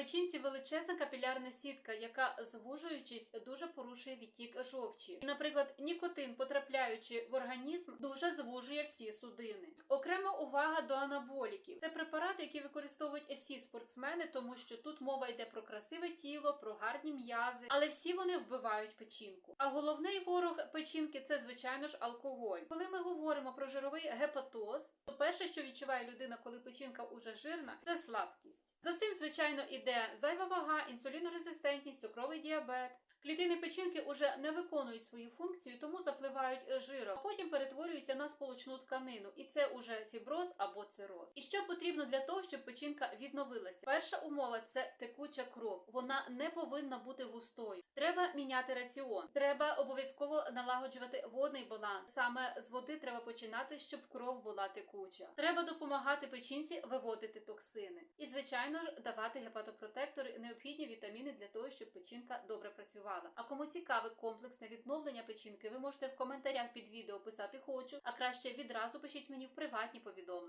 печінці величезна капілярна сітка, яка звужуючись дуже порушує відтік жовчі. І, наприклад, нікотин, потрапляючи в організм, дуже звужує всі судини. Окрема увага до анаболіків. Це препарати, які використовують всі спортсмени, тому що тут мова йде про красиве тіло, про гарні м'язи, але всі вони вбивають печінку. А головний ворог печінки це звичайно ж алкоголь. Коли ми говоримо про жировий гепатоз, то перше, що відчуває людина, коли печінка уже жирна, це слабкість. Звичайно, іде зайва вага, інсулінорезистентність, цукровий діабет. Клітини печінки уже не виконують свою функцію, тому запливають жиром, а потім перетворюються на сполучну тканину, і це уже фіброз або цироз. І що потрібно для того, щоб печінка відновилася? Перша умова це текуча кров. Вона не повинна бути густою. Треба міняти раціон. Треба обов'язково налагоджувати водний баланс. Саме з води треба починати, щоб кров була текуча. Треба допомагати печінці виводити токсини. Звичайно ж, давати гепатопротектори, необхідні вітаміни для того, щоб печінка добре працювала. А кому цікаве комплексне відновлення печінки, ви можете в коментарях під відео писати хочу, а краще відразу пишіть мені в приватні повідомлення.